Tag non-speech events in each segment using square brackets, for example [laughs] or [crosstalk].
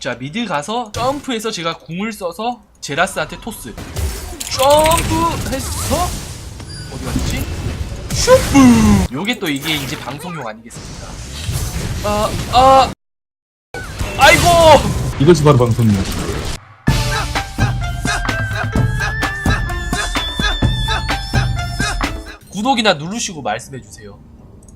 자 미드 가서 점프해서 제가 궁을 써서 제라스한테 토스 점프해서 어디 갔지? 슈프 요게 또 이게 이제 방송용 아니겠습니까 아 아. 아이고 이것이 바로 방송이야. 구독이나 누르시고 말씀해주세요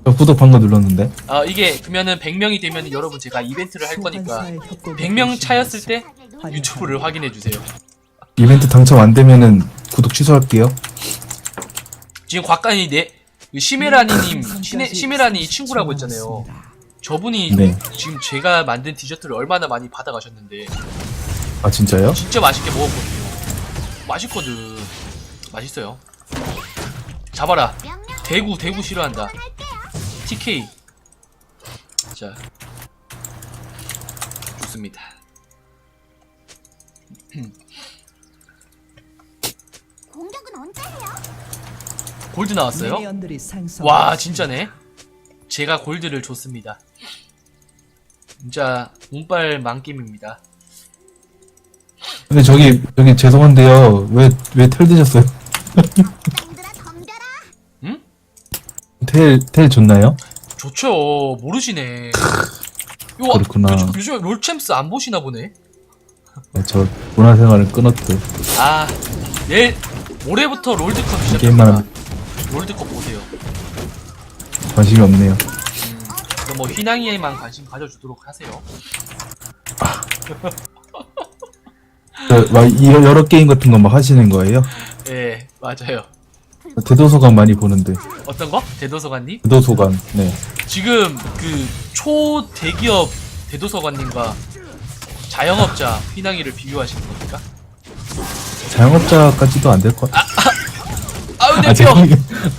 저 구독 방금 눌렀는데. 아 이게 그러면은 100명이 되면 여러분 제가 이벤트를 할 거니까 100명 차였을 때 유튜브를 확인해 주세요. 이벤트 당첨 안 되면은 구독 취소할게요. 지금 곽간이 네 시메라니님 시네, 시메라니 친구라고 했잖아요. 저분이 네. 지금 제가 만든 디저트를 얼마나 많이 받아가셨는데 아 진짜요? 진짜 맛있게 먹었거든요. 맛있거든. 맛있어요. 잡아라. 대구 대구 싫어한다. TK. 자 좋습니다. [clears throat] 공격은 언제 해요? 골드 나왔어요? 미니언들이. 와 진짜네 제가 골드를 줬습니다 진짜 운빨 만김입니다 근데 저기 여기 죄송한데요. 왜왜텔 드셨어요? [laughs] 응? 텔텔 줬나요? 좋죠 모르시네 이거 그렇구나. 요즘, 요즘 롤챔스 안 보시나 보네 네, 저 문화생활을 끊었대. 아 내일 올해부터 롤드컵 게임만 시작합니다 하면 롤드컵 보세요 관심이 없네요. 음, 그럼 뭐 휘낭이에만 관심 가져주도록 하세요 저, [laughs] 막 이- 여러 게임 같은 거 막 하시는 거예요? 예 맞아요 대도서관 많이 보는데. 어떤 거? 대도서관님? 대도서관. 네. 지금 그 초대기업 대도서관님과 자영업자 휘낭이를 비교하시는 겁니까? 자영업자까지도 안 될 것. 같아. 아유 내 아, 뼈! 제가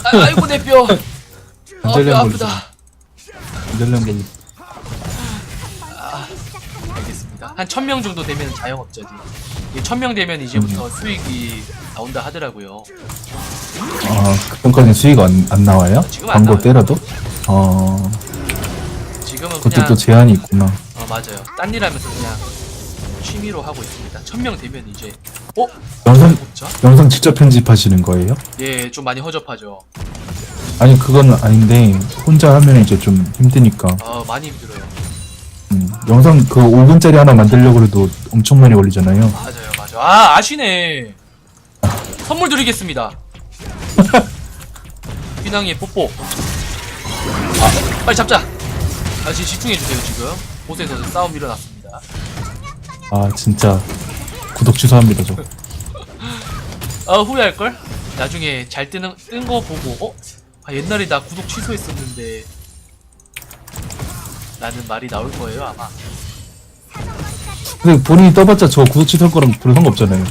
아, 아이고 내 뼈! 아, 뼈 관절염 아프다. 관절염 걸리. 알겠습니다. 한 1000명 정도 되면 자영업자지. 1000명 되면 이제부터 수익이 나온다 하더라고요. 아 그전까지 수익 안, 안 나와요? 지금 안 광고 나와요. 때려도? 어 지금은 그것도 그냥 또 제한이 있구나. 어 맞아요. 딴 일 하면서 그냥 취미로 하고 있습니다. 1000명 되면 이제 어? 영상? 영상 직접 편집하시는 거예요? 예, 좀 많이 허접하죠. 아니 그건 아닌데 혼자 하면 이제 좀 힘드니까 아, 많이 힘들어요. 음, 영상 그 5분짜리 하나 만들려고 해도 엄청 많이 걸리잖아요 맞아요, 맞아요. 아, 아시네. 선물 드리겠습니다. [laughs] 휘낭이의 뽀뽀. 아, 빨리 잡자. 다시 집중해주세요, 지금. 곳에서 싸움 일어났습니다. 아 진짜 구독 취소합니다 저 [laughs] 아, 후회할걸? 나중에 잘 뜨는, 뜬 거 보고, 어? 아, 옛날에 나 구독 취소했었는데. 라는 말이 나올 거예요, 아마. 근데 본인이 떠봤자 저 구독 취소할 거랑 별 상관없잖아요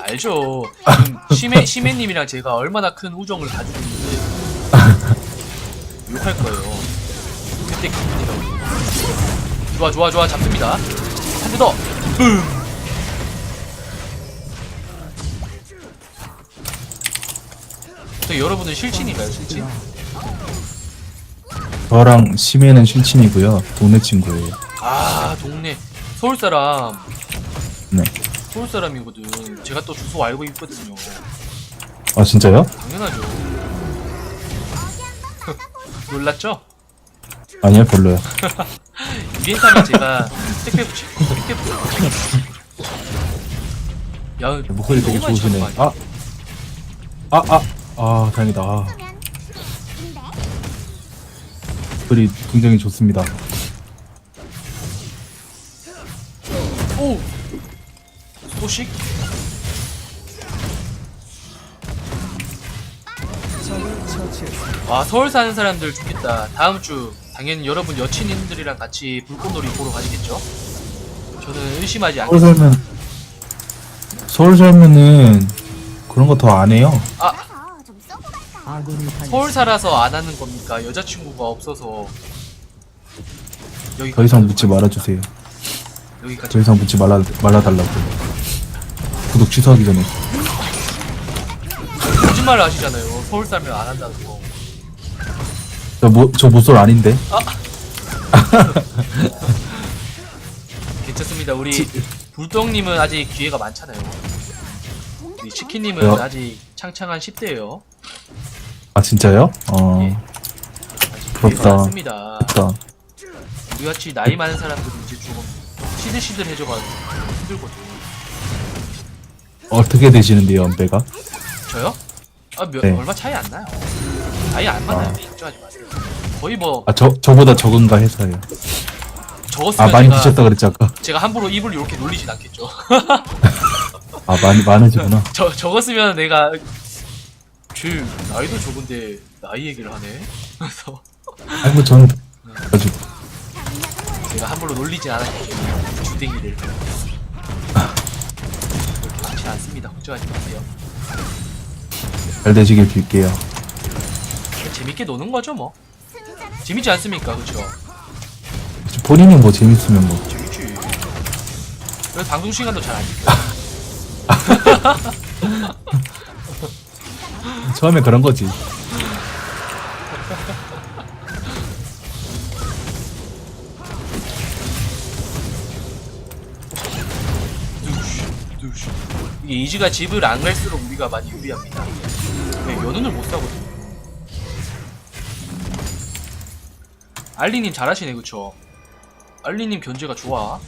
알죠. 지금 시메, 시메님이랑 제가 얼마나 큰 우정을 가지고 있는데. 욕할 거예요. 그때 기분이라고. 좋아, 좋아, 좋아. 잡습니다. 한 대 더. 붐. 또 여러분은 실친인가요, 실친? 저랑 심해는 실친이고요 동네 친구예요 아, 동네. 서울 사람. 네. 서울 사람이거든. 제가 또 주소 알고 있거든요. 아 진짜요? 당연하죠. [laughs] 놀랐죠? 아니요 별로요 [laughs] 하면 제가 택배 붙이 택배 붙이 야 목소리 되게 좋으시네 찾는 거아 아, 아, 아, 다행이다. 아, 목소리 굉장히 좋습니다. 오 소식. 와 서울 사는 사람들 좋겠다 다음 주 당연히 여러분 여친님들이랑 같이 불꽃놀이 보러 가시겠죠? 저는 의심하지 서울 않겠습니다 살면 서울 살면은 그런 거 더 안 해요. 아 서울 살아서 안 하는 겁니까? 여자친구가 없어서 여기 더 이상 묻지 말아주세요. 여기까지 더 이상 묻지 말아 말아달라고. 구독 취소하기 전에. 거짓말을 하시잖아요 서울 살면 안 한다는 거 저모저 모쏠 아닌데. [laughs] 좋습니다. 우리 불똥님은 아직 기회가 많잖아요. 우리 치킨님은 왜요? 아직 창창한 10대예요. 아 진짜요? 어 예. 부럽다. 많습니다. 일단 우리같이 나이 많은 사람들은 이제 조금 시들시들해져가지고 힘들거든요. 어떻게 되시는데요 연배가? 저요? 아, 몇, 네. 얼마 차이 안 나요. 아예 안 많아요. 걱정하지 마세요. 거의 뭐 아 저 저보다 적은가 해서요. 적었으면 아 많이 제가, 드셨다 그랬지 아까. [laughs] 제가 함부로 입을 이렇게 놀리진 않겠죠. 아 많이 많으시구나. [laughs] 저, 적었으면 내가 쟤 나이도 적은데 나이 얘기를 하네. [laughs] 그래서 아니 뭐전 아주 제가 함부로 놀리진 않았겠죠. 주댕이를. 그렇게 많지 않습니다. 걱정하지 마세요. 잘 되시길 빌게요. 재밌게 노는 거죠 뭐. 재밌지 않습니까? 그쵸? 본인이 뭐 재밌으면 뭐. 재밌지. 방송 시간도 잘 안 [laughs] 지켜. [laughs] 처음에 그런 거지. 이게 이지가 집을 안 갈수록 우리가 많이 유리합니다. 네, 연운을 못 사거든요. 알리님 잘하시네, 그쵸? 알리님 견제가 좋아.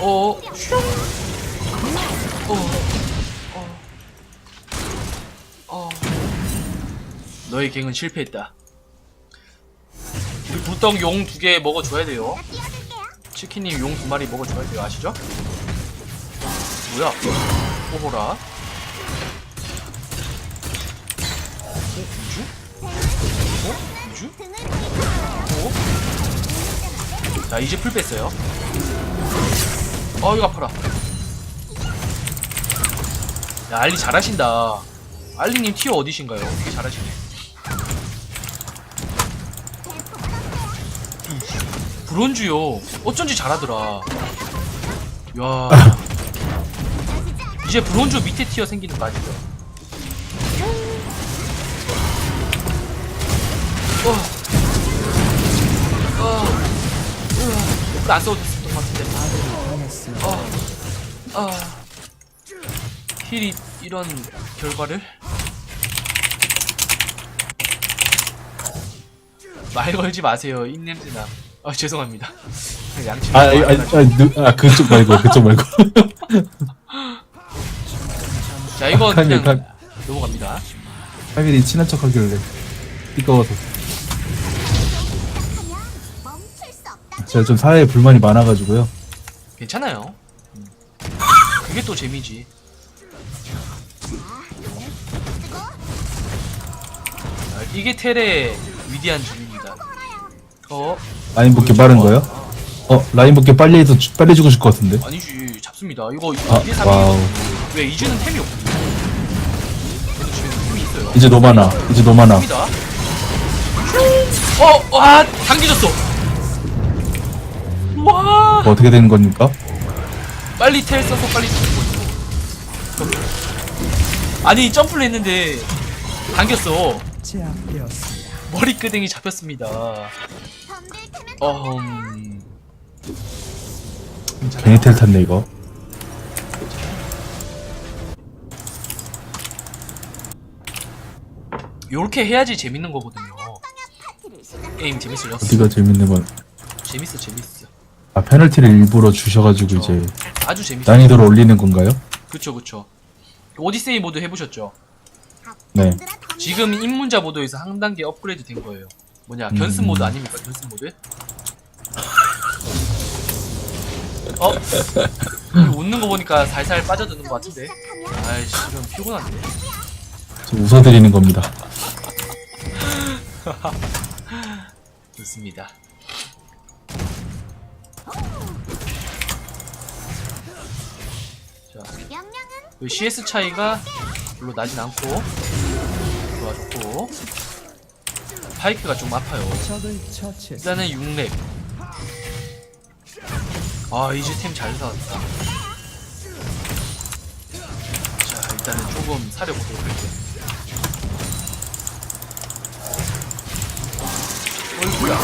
어, 슝. 어, 어, 너의 갱은 실패했다. 우리 불떡 용 두 개 먹어줘야 돼요. 치킨님 용 두 마리 먹어줘야 돼요 아시죠? 뭐야? 오호라 어? 우주? 어? 우주? 어? 자 이제 풀 뺐어요 어 이거 아파라 야 알리 잘하신다 알리님 티어 어디신가요? 되게 잘하시네 브론즈요 어쩐지 잘하더라 야 이제 브론즈 밑에 티어 생기는 거 아시죠? 어. 어. 안 써도 됐을 것 같은데. 어. 아. 힐이 이런 결과를? 말 걸지 마세요. 입냄새나. 아, 죄송합니다. [laughs] 양치. 아, 아, 아, 아, 누- 아 그쪽 말고 그쪽 말고. 자, 이건 아니, 그냥 간- 넘어갑니다. 하길이 친한 척 하길래 멈출 수 없다. 제가 좀 사회에 불만이 많아가지고요. 괜찮아요. 음. 그게 또 재미지. 아, 이게 텔의 위대한 점입니다. 어? 라인 복귀 빠른 거요? 어 라인 복귀 빨리 해서 주- 빨리 죽으실 것 같은데. 아니지 잡습니다. 이거 아, 2대 3이 와우. 왜 이주는 템이 지금 있어요. 이제 노마나 이제 노마나. 갑니다. 어, 와, 당겨졌어. 와, 뭐 어떻게 되는 겁니까? 빨리 텔 써서 빨리 죽는 거죠. 아니 점프를 했는데 당겼어. 제압되었습니다. 머리끄댕이 잡혔습니다. 어, 음, 괜히 텔 탔네 이거. 요렇게 해야지 재밌는 거거든요. 게임 재밌어요. 어디가 재밌는 건. 재밌어, 재밌어. 아 페널티를 일부러 주셔가지고 이제 아주 재밌어. 난이도를 올리는 건가요? 그쵸, 그쵸. 오디세이 모드 해보셨죠? 네. 지금 입문자 모드에서 한 단계 업그레이드 된 거예요. 뭐냐, 음. 견습 모드 아닙니까? 견습 모드? 어? 웃는 거 보니까 살살 빠져드는 것 같은데? 아이씨, 이런 피곤한데? 좀 웃어드리는 겁니다. [laughs] 좋습니다. 자, 그 CS 차이가 별로 나진 않고 좋아졌고 파이크가 좀 아파요. 일단은 6렙. 아 이제 템잘 사왔다. 자 일단은 조금 사려보도록 할게요. 어이구야.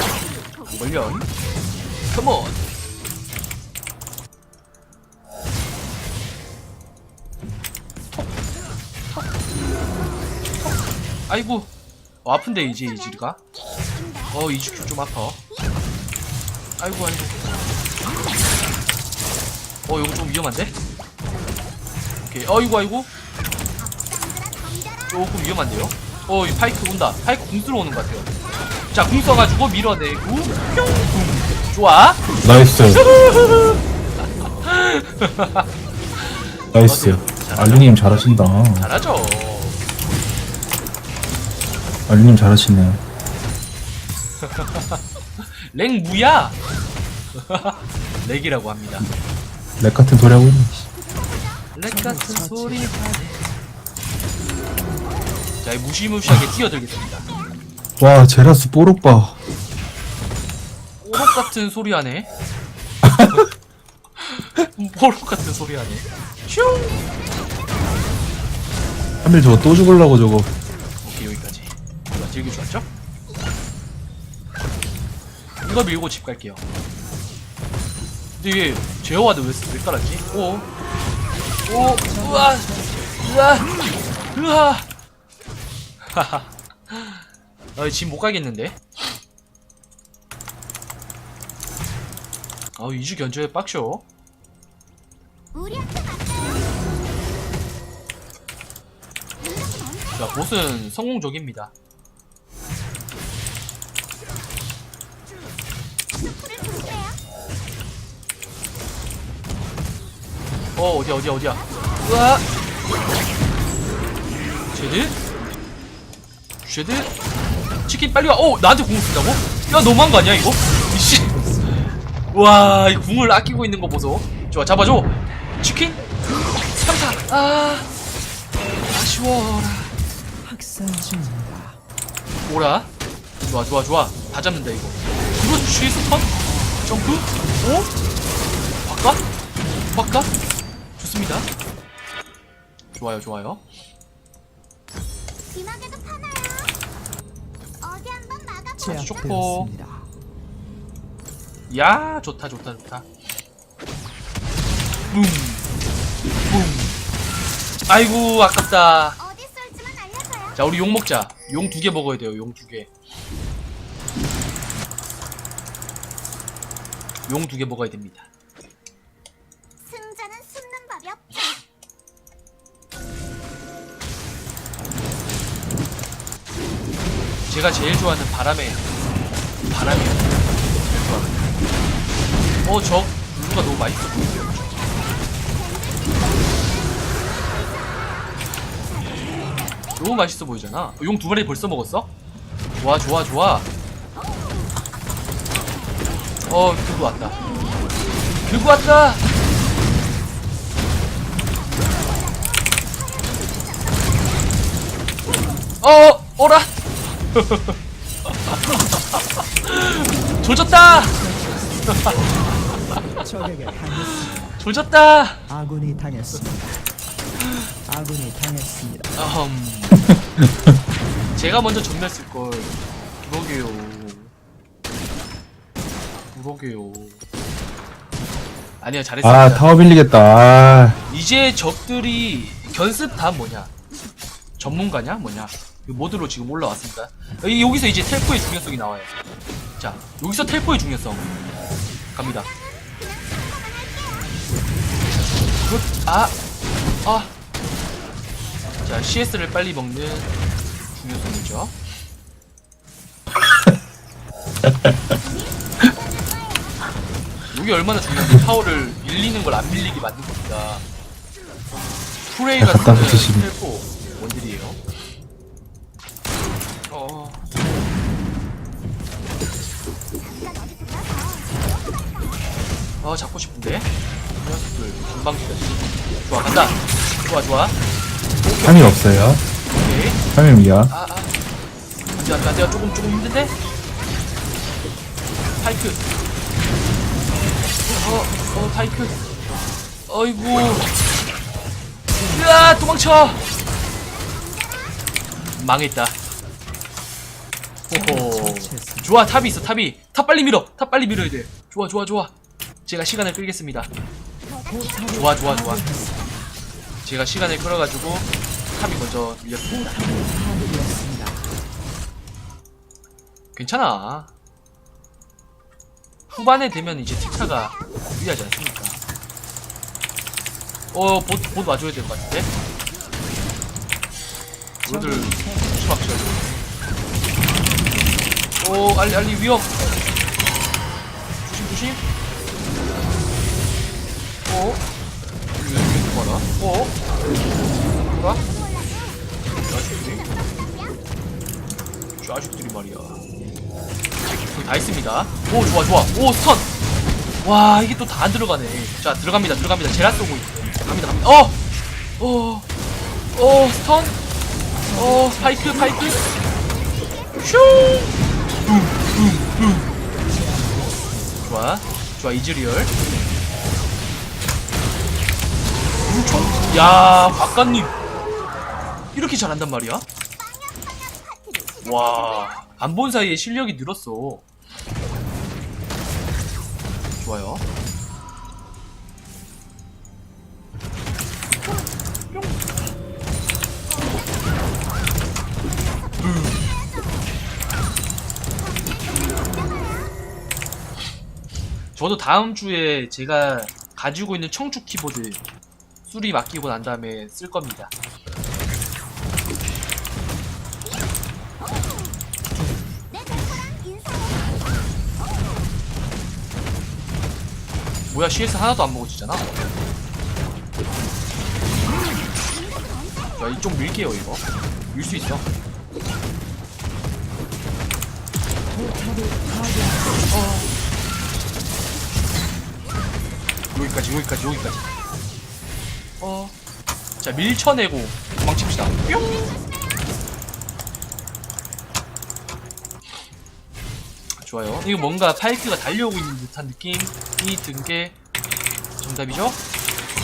걸려. 컴온 아이고. 어, 아픈데 이제 이지가? 어 이지큐 좀 아파. 아이고 아이고. 어 이거 좀 위험한데? 오케이. 어이구 아이고. 조금 위험한데요? 어 이 파이크 온다. 파이크 궁 쓰러 오는 것 같아요. 자궁 써가지고 밀어내고 뿅 좋아. 나이스. [laughs] 나이스. 알루님 잘하신다. 잘하죠 알루님 잘하시네. [laughs] 랭 무야 [laughs] 렉이라고 합니다 렉 같은 소리 하고 있네. 렉 같은 소리 자 이 무시무시하게 뛰어들겠습니다 와, 제라스 뽀록바. 오록 같은 소리 하네 [laughs] 오록 같은 소리 하네 슝 하밀 저거 또 죽을라고 저거. 딜기 좋았죠? 이거 밀고 집 갈게요 근데 이게 제어와드 왜, 왜 깔았지? 오 오, 우와, 우와, 우와. 하하. 아, 지금 못 가겠는데? 아, 2주 견제에 빡쇼. 자, 보스는 성공적입니다. 어, 어디야, 어디야, 어디야. 우와. 쉐드? 쉐드? 치킨 빨리 와. 어, 나한테 궁을 쓴다고? 야, 너무한 거 아니야, 이거? 이씨. [laughs] 와, 이 궁을 아끼고 있는 거 보소. 좋아, 잡아줘. 치킨? 삼사. 아. 아쉬워라. 학살 중입니다. 오라. 좋아, 좋아, 좋아. 다 잡는다, 이거. 그렇지, 스턴? 점프? 오? 바꿔? 바꿔? 좋습니다. 좋아요, 좋아요. 심하게도 파나요. 어디 한번 막아보. 제압되었습니다. 야, 좋다, 좋다, 좋다. 붐. 붐. 아이고, 아깝다. 어디 쏠지만 알려줘요. 자, 우리 용 먹자. 용 두 개 먹어야 돼요, 용 두 개. 용 두 개 먹어야 됩니다. 제가 제일 좋아하는 바람의 바람이에요. 제일 좋아하는. 어, 저 루루가 너무 맛있어 보이네요. 너무 맛있어 보이잖아. 용 두 마리 벌써 먹었어? 좋아, 좋아, 좋아. 어, 그거 왔다. 그거 왔다. 어, 오라. [laughs] 조졌다! 적에게 당했습니다. 조졌다! 아군이 당했습니다. 아군이 당했습니다. 음. [laughs] 제가 먼저 전멸 쓸걸. 그러게요. 그러게요. 아니요, 잘했습니다. 아, 타워 빌리겠다. 아, 이제 적들이 견습 다 뭐냐? 전문가냐? 뭐냐? 이 모드로 지금 올라왔습니다. 이- 여기서 이제 텔포의 중요성이 나와요. 자, 여기서 텔포의 중요성. 갑니다. 굿, 아, 아. 자, CS를 빨리 먹는 중요성이죠. 이게 얼마나 중요한데 타워를 밀리는 걸 안 밀리게 만든 겁니다. 프레이 같은. 텔포 금방 죽였지. 좋아 간다. 좋아 좋아. 하밀 없어요. 오케이. 하밀 미야. 아, 아. 안 돼, 안 돼, 안 돼. 조금, 조금 힘든데? 파이크. 어, 어, 파이크. 어이구. 으아, 도망쳐! 망했다. 처치했습니다. 좋아, 탑이 있어, 탑이. 탑 빨리 밀어. 탑 빨리 밀어야 돼. 좋아 좋아 좋아 제가 시간을 끌겠습니다 좋아, 좋아, 좋아. 제가 시간을 끌어가지고 탑이 먼저 밀렸습니다. 괜찮아 후반에 되면 이제 틱타가 유리하지 않습니까 어, 봇, 봇 와줘야 될 것 같은데? 로들 조심합시다. 오, 알리, 알리, 위험! 조심, 조심! 이렇게 많아? 오, 뭐야? 자식들이? 자식들이 말이야. 다 했습니다. 오, 좋아, 좋아. 오, 스턴! 와, 이게 또 다 안 들어가네. 자, 들어갑니다, 들어갑니다. 제라 쏘고 있어. 갑니다, 갑니다. 어! 어! 어, 스턴! 어, 파이크, 파이크! 슈! 좋아. 좋아, 이즈리얼. 총! 야, 박관님! 이렇게 잘한단 말이야? 와, 안 본 사이에 실력이 늘었어. 좋아요. 저도 다음 주에 제가 가지고 있는 청축 키보드 수리 맡기고 난 다음에 쓸 겁니다. 뭐야 CS 하나도 안 먹어지잖아. 자 이쪽 밀게요 이거. 밀 수 있어. 파괴했습니다. 여기까지 여기까지 여기까지. 어. 자 밀쳐내고 도망칩시다. 뿅. 좋아요. 이거 뭔가 파이크가 달려오고 있는 듯한 느낌이 든 게 정답이죠?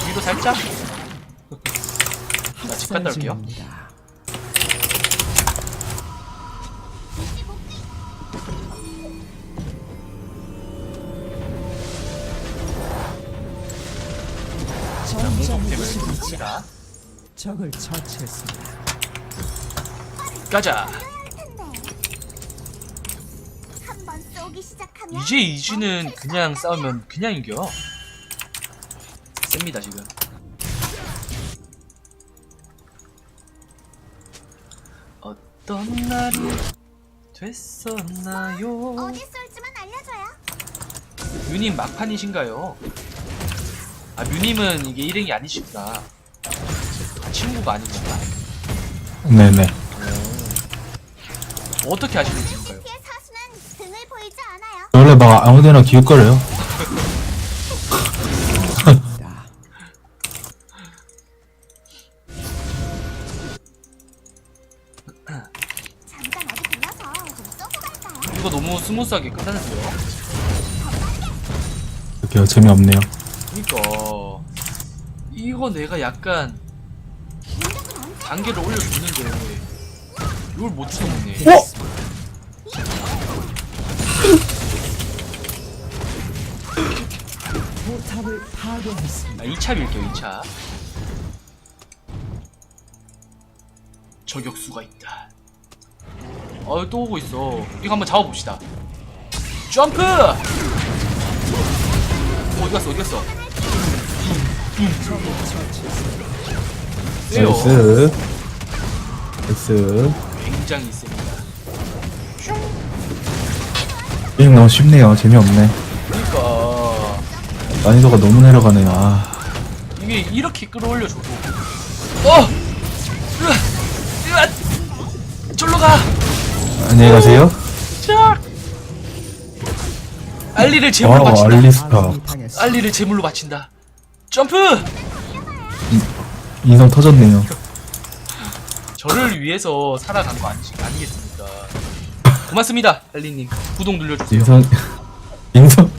위로 살짝. [laughs] 자, 집 갔다 올게요. 치르자 씁니다. 적을 처치했습니다. 가자. 한번 쏘기 시작하면 이제 이즈는 그냥 싸우면 그냥 이겨. 셉니다 지금. 어떤 날이 됐었나요? 어디 쏠지만 알려줘요. 뮤님 막판이신가요? 아 뮤님은 이게 일행이 아니시구나. 아, 친구가 아닌 건가? 네네. 어떻게 아시는 분인가요? 피의 사수는 등을 보이지 않아요. 원래 막 아무데나 기웃거려요. 입니다. 잠깐 어디 들러서 좀 쏘고 갈까요? 이거 너무 스무스하게 끝나는데요? 이렇게요. 재미없네요. 이거 내가 약간? 단계를 올려줬는데 이걸 못 주워먹네 어? 포탑을 파괴했습니다. 아, 2차 밀게요 2차 저격수가 있다 어또 오고 있어 이거 한번 잡아봅시다 점프! 어, 어디 갔어 어디 갔어. 세요 나이스. 나이스. 굉장히 셉니다 게임 너무 쉽네요. 재미없네. 그니까 난이도가 너무 내려가네요. 아. 이게 이렇게 끌어올려 줘도 어! 으아! 으아! 절로 가! 안녕히 가세요. 쫙! 알리를 제물로 바친다 알리스타. 당했습니다. 알리를 제물로 바친다 점프! 인성 터졌네요. 저를 위해서 살아간 거 아니, 아니겠습니까? 고맙습니다, 알리님. 구독 눌러주세요. 인성, [laughs] 인성,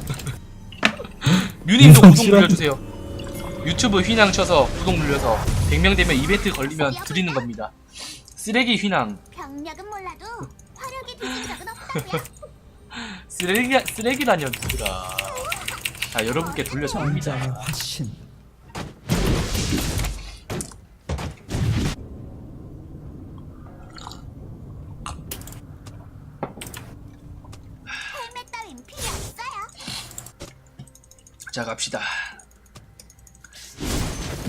뮤님도 인성 구독 실화는- 눌러주세요. 유튜브 휘낭 쳐서 구독 눌려서 100명 되면 이벤트 걸리면 드리는 겁니다. 쓰레기 휘낭. 병력은 몰라도 화력이 뒤진 적은 없다고요. [laughs] 쓰레기, 쓰레기라뇨, 얘들아. 자 여러분께 돌려드립니다 화신. 헬멧 따윈 필요 없어요. 자 갑시다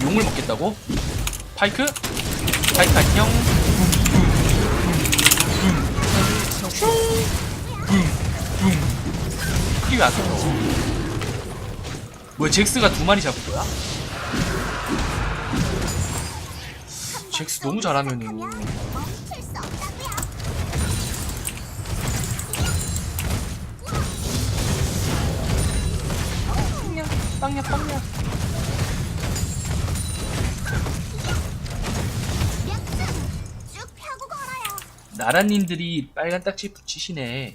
용을 먹겠다고? 파이크? 파이크 안녕 이게 왜안 들어 뭐야 잭스가 두 마리 잡은 거야? 잭스 너무 잘하면은. 빵야 빵야 빵야 약점 쭉 펴고 걸어요. 나라님들이 빨간 딱지 붙이시네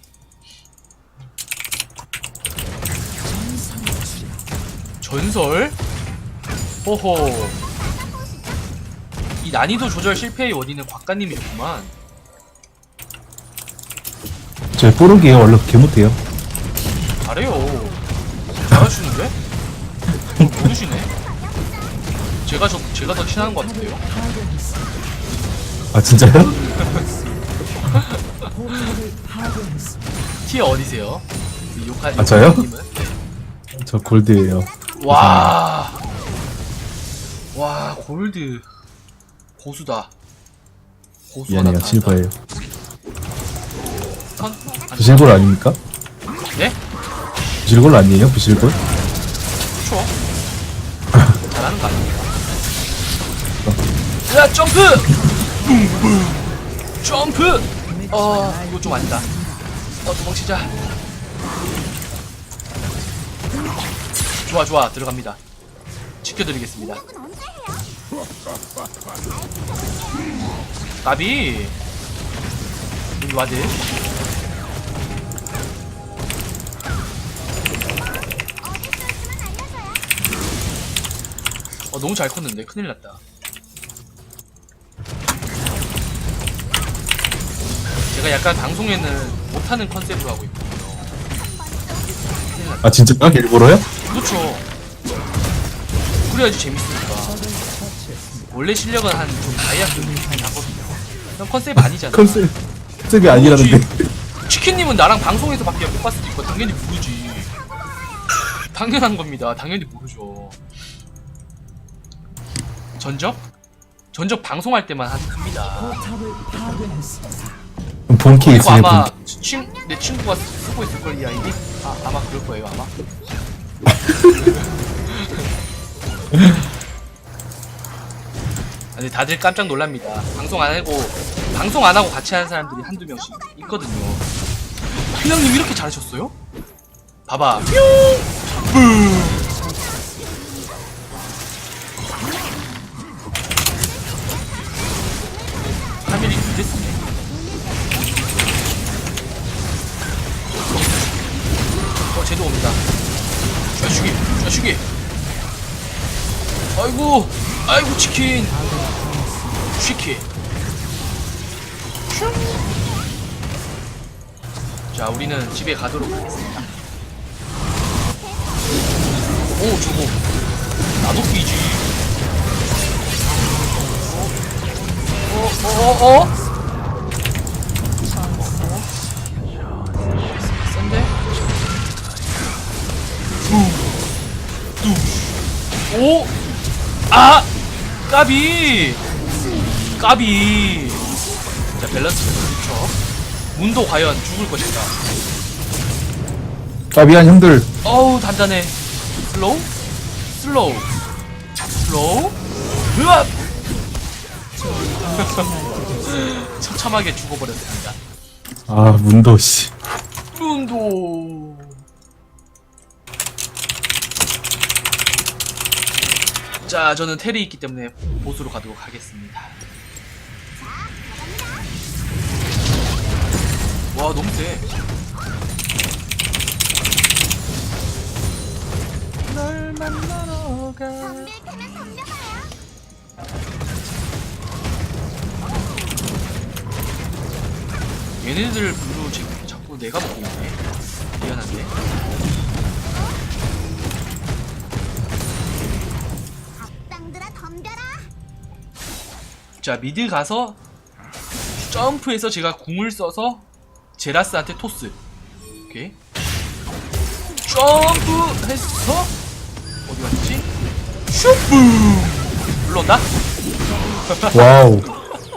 전설? 호호 이 난이도 조절 실패의 원인은 곽가님이었구만 저 뽀록이에요. 원래 개 못해요. 잘해요 잘하시는데? 뭘 모르시네 제가 저, 제가 더 친한 것 같은데요? 아 진짜요? [laughs] 티어 어디세요? 아, 저요? 저 골드예요. 와. 와, 골드. 고수다. 고수가 미안해요. 나타났다. 실버예요. 선? 아니, 부실골 아닙니까? 네? 부실골 아니에요? 부실골? 그쵸. [laughs] 잘하는 거 아닙니까? 야, 점프! 붐 붐. 점프! 어, 이거 좀 아니다. 어, 도망치자. 좋아, 좋아. 들어갑니다. 지켜드리겠습니다. 나비 여기 와드. 어 너무 잘 컸는데 큰일 났다 제가 약간 방송에는 못하는 컨셉으로 하고 있거든요 아 진짜 아, 일부러요? 그렇죠 그래야지 재밌으니까 원래 실력은 한좀 다이아트 하거든요 컨셉 아니잖아 컨셉 컨셉이 아니라는데. 그렇지. 치킨님은 나랑 방송에서밖에 못거 당연히 모르지. 당연한 겁니다. 당연히 모르죠. 전적? 전적 방송할 때만 합니다. 포탑을 파괴했습니다. 본캐 그리고 있으세요? 아마 본캐. 친, 내 친구가 쓰- 쓰고 있을 걸이 아이디? 아, 아마 그럴 거예요 아마. [laughs] 근데 다들 깜짝 놀랍니다. 방송 안 하고 방송 안 하고 같이 하는 사람들이 한두 명씩 있거든요. 형님 이렇게 잘하셨어요? 봐봐. 뿅! 뿡! 치킨. 치킨. 슝. 자, 우리는 집에 가도록 하겠습니다. 오, 저거. 나도 끼지. 어, 어, 어? 오! 아! 까비! 까비! 자, 밸런스가 좋죠. 문도 과연 죽을 것인가? 까비한 형들 어우, 단단해. 슬로우? 슬로우. 슬로우? 으악! [laughs] 처참하게 죽어버렸습니다. 아 문도 씨. 문도. 자, 저는 텔이 있기 때문에 보수로 가도록 하겠습니다. 와, 너무 세. 얘네들 블루 지금 자꾸 내가 먹고 있네. 미안한데. 자 미드 가서 점프해서 제가 궁을 써서 제라스한테 토스 오케이 점프해서 어디 갔지? 슈프 올라온다? [laughs] 와우.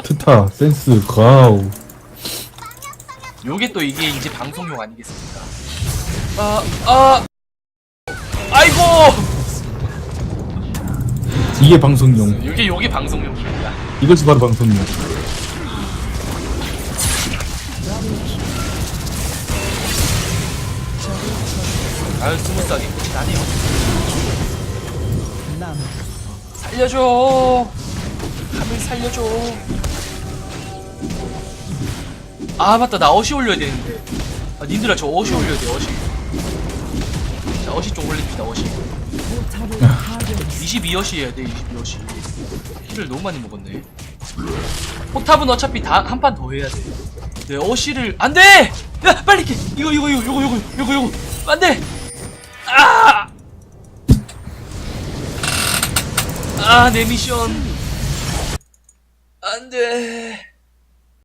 트타, 센스, 가우. 요게 또 이게 이제 방송용 아니겠습니까? 아, 아, 아이고! 이게 방송용. 요게, 요게 방송용입니다. 이것이 바로 방송용. 아유, 스무스하게 나네요. 남 살려줘! 카밀 살려줘! 아, 맞다. 나 어시 올려야 되는데. 아, 님들아, 저 어시 올려야 돼, 어시. 자, 어시 좀 올립시다, 어시. 포탑을 파괴했습니다. 22어시 해야 돼, 22어시. 힐을 너무 많이 먹었네. 포탑은 어차피 다 한 판 더 해야 돼. 네, 어시를 안 돼! 야, 빨리 깨! 이거 이거 이거 이거 이거 이거 이거 안 돼! 아! 아, 내 미션 안 돼.